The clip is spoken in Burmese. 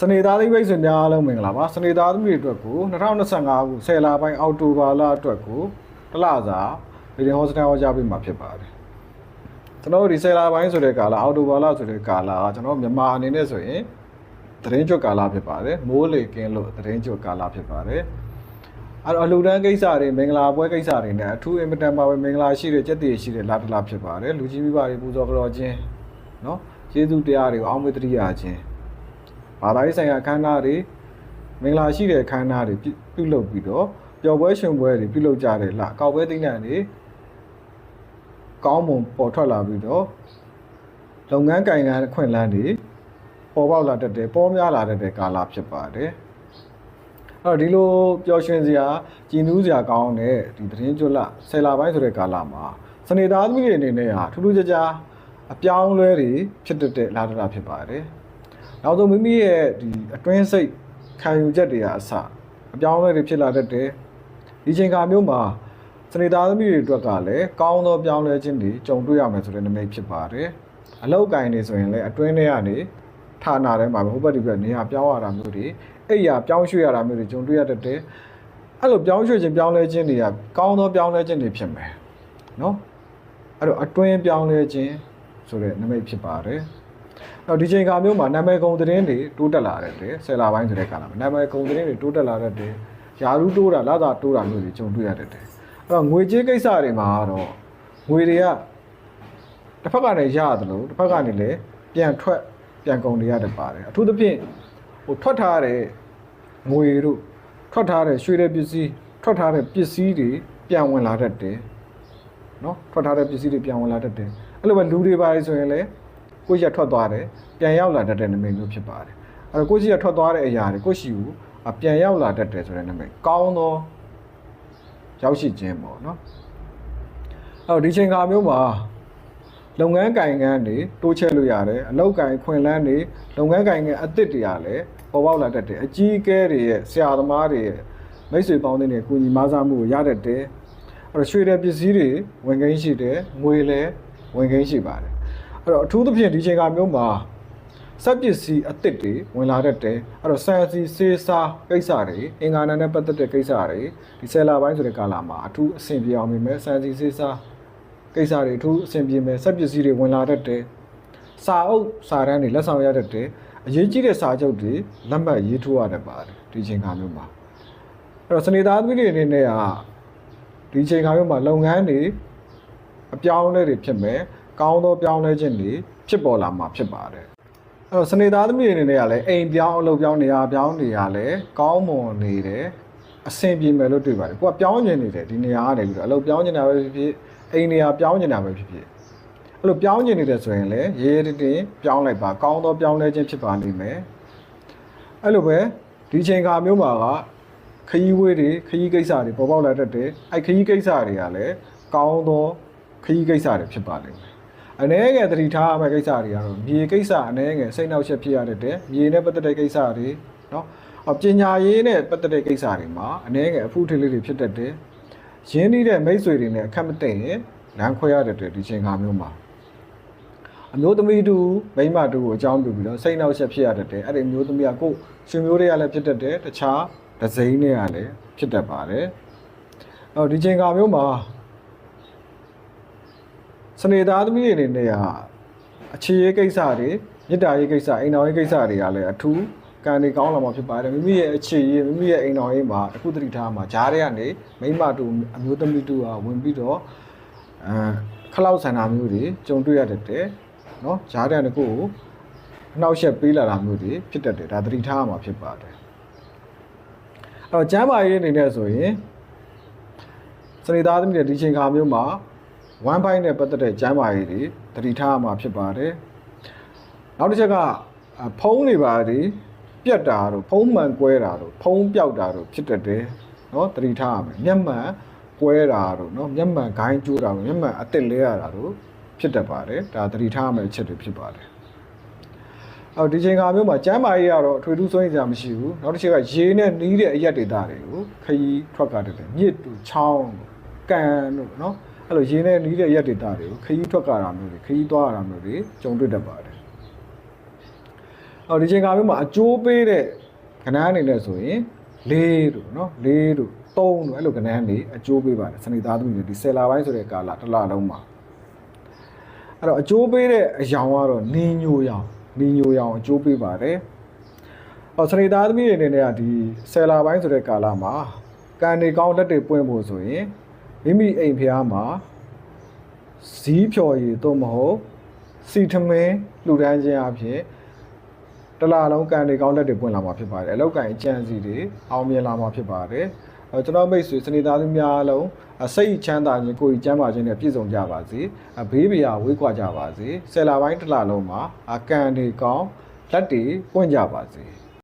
စနေသားသိမိတ်ဆွေများအားလုံးမင်္ဂလာပါစနေသားသမီးတွေအတွက်ကို2025ခု10လပိုင်းအောက်တိုဘာလအတွက်ကိုတစ်လစာဗီဒီယိုဟောစတန်ဟောကြားပေးမှာဖြစ်ပါတယ်ကျွန်တော်တို့ဒီ10လပိုင်းဆိုတဲ့ကာလအောက်တိုဘာလဆိုတဲ့ကာလကကျွန်တော်မြန်မာအနေနဲ့ဆိုရင်သတင်းကြွကာလဖြစ်ပါတယ်မိုးလေကင်းလို့သတင်းကြွကာလဖြစ်ပါတယ်အဲ့တော့အလူတန်းကိစ္စတွေမင်္ဂလာပွဲကိစ္စတွေနဲ့အထူးအင်မတန်ပါပဲမင်္ဂလာရှိတဲ့ကြက်တည်ရှိတဲ့လာတလာဖြစ်ပါတယ်လူကြီးမိဘတွေပူဇော်ကြော်ခြင်းเนาะယေရှုတရားတွေကိုအောက်မေ့တရိယာခြင်း ဘာသာရေးဆိုင်ရာအခမ်းအနားတွေမင်္ဂလာရှိတဲ့အခမ်းအနားတွေပြုပြုလုပ်ပြီးတော့ပျော်ပွဲရှင်ပွဲတွေပြုလုပ်ကြတယ်လားအကောက်ပွဲသိတဲ့နေကောင်းမွန်ပေါ်ထွက်လာပြီးတော့လုပ်ငန်းကိုင်ငန်းခွင့်လန်းတွေပေါ်ပေါက်လာတတ်တယ်ပေါ်များလာတတ်တဲ့ကာလဖြစ်ပါတယ်အဲ့တော့ဒီလိုပျော်ရွှင်စရာကြည်နူးစရာကောင်းတဲ့ဒီသတင်းကျွတ်လဆယ်လပိုင်းဆိုတဲ့ကာလမှာစနေသားသမီးတွေအနေနဲ့ဟာထူးထူးခြားခြားအပြောင်းအလဲတွေဖြစ်တတ်တဲ့လာတလာဖြစ်ပါတယ် နောက်ဆုံးမိမိရဲ့ဒီအတွင်းစိတ်ခံယူချက်တွေကအစအပြောင်းအလဲတွေဖြစ်လာတတ်တယ်ဒီချိန်ခါမျိုးမှာစနေသားသမီးတွေအတွက်ကလည်းကောင်းသောပြောင်းလဲခြင်းတွေကြုံတွေ့ရမယ်ဆိုတဲ့နမိတ်ဖြစ်ပါတယ်အလောက်ကင်နေဆိုရင်လည်းအတွင်းထဲကနေဌာနထဲမှာပဲဟိုဘက်ဒီဘက်နေရာပြောင်းရတာမျိုးတွေအိပ်ရာပြောင်းရွှေ့ရတာမျိုးတွေကြုံတွေ့ရတတ်တယ်အဲ့လိုပြောင်းရွှေ့ခြင်းပြောင်းလဲခြင်းတွေကကောင်းသောပြောင်းလဲခြင်းတွေဖြစ်မယ်နော်အဲ့တော့အတွင်းပြောင်းလဲခြင်းဆိုတဲ့နမိတ်ဖြစ်ပါတယ် တော့ဒီချိန်ခါမျိုးမှာနာမည်ကုံသတင်းတွေတိုးတက်လာတဲ့တယ်ဆယ်လပိုင်းဆိုတဲ့ကာလမှာနာမည်ကုံသတင်းတွေတိုးတက်လာတဲ့တယ်ယာရုတိုးတာလာသာတိုးတာမျိုးတွေကြုံတွေ့ရတဲ့တယ်အဲ့တော့ငွေကြေးကိစ္စတွေမှာတော့ငွေတွေကတစ်ဖက်ကနေရတယ်လို့တစ်ဖက်ကနေလည်းပြန်ထွက်ပြန်ကုန်တွေရတယ်ပါတယ်အထူးသဖြင့်ဟိုထွက်ထားတဲ့ငွေတို့ထွက်ထားတဲ့ရွှေတဲ့ပစ္စည်းထွက်ထားတဲ့ပစ္စည်းတွေပြန်ဝင်လာတတ်တယ်နော်ထွက်ထားတဲ့ပစ္စည်းတွေပြန်ဝင်လာတတ်တယ်အဲ့လိုပဲလူတွေပါတယ်ဆိုရင်လည်း ကိုယ့်ရှိကထွက်သွားတယ်ပြန်ရောက်လာတတ်တဲ့နမိတ်မျိုးဖြစ်ပါတယ်အဲ့တော့ကိုယ့်ရှိကထွက်သွားတဲ့အရာတွေကိုယ့်ရှိကိုအပြန်ရောက်လာတတ်တယ်ဆိုတဲ့နမိတ်ကောင်းသောရောက်ရှိခြင်းပေါ့နော်အဲ့တော့ဒီချိန်ခါမျိုးမှာလုပ်ငန်းကင်ငန်းတွေတိုးချဲ့လို့ရတယ်အလောက်ကင်ခွင်လန်းတွေလုပ်ငန်းကင်ငန်းအသစ်တွေကလည်းပေါ်ပေါက်လာတတ်တယ်အကြီးအကဲတွေရဲ့ဆရာသမားတွေရဲ့မိတ်ဆွေပေါင်းတဲ့တွေကုညီမဆားမှုကိုရတတ်တယ်အဲ့တော့ရွှေတဲ့ပစ္စည်းတွေဝင်ကိန်းရှိတယ်ငွေလည်းဝင်ကိန်းရှိပါတယ် အဲ့တော့အထူးသဖြင့်ဒီချိန်ကမျိုးမှာစက်ပစ္စည်းအသစ်တွေဝင်လာတတ်တယ်အဲ့တော့ဆန်စီစေးစားကိစ္စတွေအင်္ဂါနာနဲ့ပတ်သက်တဲ့ကိစ္စတွေဒီဆယ်လာပိုင်းဆိုတဲ့ကာလမှာအထူးအဆင်ပြေအောင်မြင်မယ်ဆန်စီစေးစားကိစ္စတွေအထူးအဆင်ပြေမယ်စက်ပစ္စည်းတွေဝင်လာတတ်တယ်စာအုပ်စာတမ်းတွေလက်ဆောင်ရတတ်တယ်အရေးကြီးတဲ့စာချုပ်တွေလက်မှတ်ရေးထိုးရတတ်ပါတယ်ဒီချိန်ကမျိုးမှာအဲ့တော့စနေသားသမီးတွေအနေနဲ့ကဒီချိန်ကမျိုးမှာလုပ်ငန်းတွေအပြောင်းအလဲတွေဖြစ်မယ် ကောင်းသောပြောင်းလဲခြင်းတွေဖြစ်ပေါ်လာမှာဖြစ်ပါတယ်အဲ့တော့စနေသားသမီးတွေအနေနဲ့ကလည်းအိမ်ပြောင်းအလုပ်ပြောင်းနေရာပြောင်းနေရလဲကောင်းမွန်နေတယ်အဆင်ပြေမယ်လို့တွေ့ပါတယ်ကိုကပြောင်းကျင်နေတယ်ဒီနေရာကနေပြီးတော့အလုပ်ပြောင်းကျင်တာပဲဖြစ်ဖြစ်အိမ်နေရာပြောင်းကျင်တာပဲဖြစ်ဖြစ်အဲ့လိုပြောင်းကျင်နေတယ်ဆိုရင်လည်းရေးရေးတင်တင်ပြောင်းလိုက်ပါကောင်းသောပြောင်းလဲခြင်းဖြစ်ပါလိမ့်မယ်အဲ့လိုပဲဒီချိန်ခါမျိုးမှာကခရီးဝေးတွေခရီးကိစ္စတွေပေါ်ပေါက်လာတတ်တယ်အဲ့ခရီးကိစ္စတွေကလည်းကောင်းသောခရီးကိစ္စတွေဖြစ်ပါလိမ့်မယ်။ အနေငယ်သတိထားရမယ့်ကိစ္စတွေကတော့မြေကိစ္စအနေငယ်စိတ်နှောက်ယှက်ဖြစ်ရတဲ့မြေနဲ့ပတ်သက်တဲ့ကိစ္စတွေနော်။အပညာရေးနဲ့ပတ်သက်တဲ့ကိစ္စတွေမှာအနေငယ်အဖူးထစ်လေးတွေဖြစ်တတ်တယ်။ရင်းနှီးတဲ့မိတ်ဆွေတွေနဲ့အခက်မသိရင်လမ်းခွဲရတဲ့ဒီချိန်ခါမျိုးမှာအမျိုးသမီးတူမိန်းမတူကိုအကြောင်းပြုပြီးတော့စိတ်နှောက်ယှက်ဖြစ်ရတတ်တယ်။အဲ့ဒီအမျိုးသမီးကကိုယ်ရှင်မျိုးတွေကလည်းဖြစ်တတ်တယ်။တခြားဒဇိန်းတွေကလည်းဖြစ်တတ်ပါတယ်။အော်ဒီချိန်ခါမျိုးမှာ စနေသားသမီးတွေအနေနဲ့ကအခြေရေးကိစ္စတွေမေတ္တာရေးကိစ္စအိမ်တော်ရေးကိစ္စတွေကလည်းအထူးကံတွေကောင်းလာမှာဖြစ်ပါတယ်မိမိရဲ့အခြေရေးမိမိရဲ့အိမ်တော်ရေးမှာအခုတတိထားမှာဂျားတွေကနေမိမတူအမျိုးသမီးတူကဝင်ပြီးတော့အဲခလောက်ဆန္ဒမျိုးတွေကြုံတွေ့ရတတ်တယ်เนาะဂျားတွေကနေကိုယ့်ကိုအနှောက်အယှက်ပေးလာတာမျိုးတွေဖြစ်တတ်တယ်ဒါတတိထားမှာဖြစ်ပါတယ်အဲ့တော့ကျမ်းမာရေးအနေနဲ့ဆိုရင်စနေသားသမီးတွေဒီချိန်ခါမျိုးမှာ one byte နဲ့ပတ်သက်တဲ့ကျမ်းမာရေးတွေတတိထားမှာဖြစ်ပါတယ်။နောက်တစ်ချက်ကဖုံးတွေပါတွေပြတ်တာတို့ဖုံးမှန်ကွဲတာတို့ဖုံးပြောက်တာတို့ဖြစ်တတ်တယ်။နော်တတိထားရမယ်။မျက်မှန်ကွဲတာတို့နော်မျက်မှန်ဂိုင်းကျိုးတာတို့မျက်မှန်အစ်စ်လဲရတာတို့ဖြစ်တတ်ပါတယ်။ဒါတတိထားရမယ့်အချက်တွေဖြစ်ပါတယ်။အော်ဒီချိန်ခါမျိုးမှာကျမ်းမာရေးကတော့အထွေထူးစိုးရိမ်စရာမရှိဘူး။နောက်တစ်ချက်ကရေနဲ့နီးတဲ့အရက်ဒေတာတွေကိုခရီးထွက်ကတည်းကမြစ်တို့ချောင်းတို့ကန်တို့နော် အဲ့လိုရင်းနဲ့နီးတဲ့ရက်ဒေတာတွေကိုခရီးထွက်ကြတာမျိုးတွေခရီးသွားတာမျိုးတွေကြုံတွေ့တတ်ပါတယ်။အော်ဒီချိန်ကာလမျိုးမှာအကျိုးပေးတဲ့ကဏ္ဍအနေနဲ့ဆိုရင်လေးတို့နော်လေးတို့သုံးတို့အဲ့လိုကဏ္ဍတွေအကျိုးပေးပါတယ်စနေသားသမီးတွေဒီဆယ်လပိုင်းဆိုတဲ့ကာလတစ်လလုံးမှာအဲ့တော့အကျိုးပေးတဲ့အရာကတော့နင်းညိုရောင်နင်းညိုရောင်အကျိုးပေးပါတယ်အော်စနေသားသမီးတွေအနေနဲ့ကဒီဆယ်လပိုင်းဆိုတဲ့ကာလမှာကံတွေကောင်းလက်တွေပွင့်ဖို့ဆိုရင် မိမိအိမ်ဖျားမှာဇီးဖြော်ရည်တော့မဟုတ်စီထမင်းလူတန်းခြင်းအဖြစ်တစ်လားလုံးကန်တွေကောင်းလက်တွေပွင့်လာမှာဖြစ်ပါတယ်အလောက်ကန်အကျန်းစီတွေအောင်မြင်လာမှာဖြစ်ပါတယ်အဲကျွန်တော်မိတ်ဆွေစနေသားသမီးများအလုံးအစိတ်ချမ်းသာခြင်းကိုယ်ကြီးကျမ်းမာခြင်းနဲ့ပြည့်စုံကြပါစေအဘေးပရာဝေးကွာကြပါစေဆယ်လာပိုင်းတစ်လားလုံးမှာအကန်တွေကောင်းလက်တွေပွင့်ကြပါစေ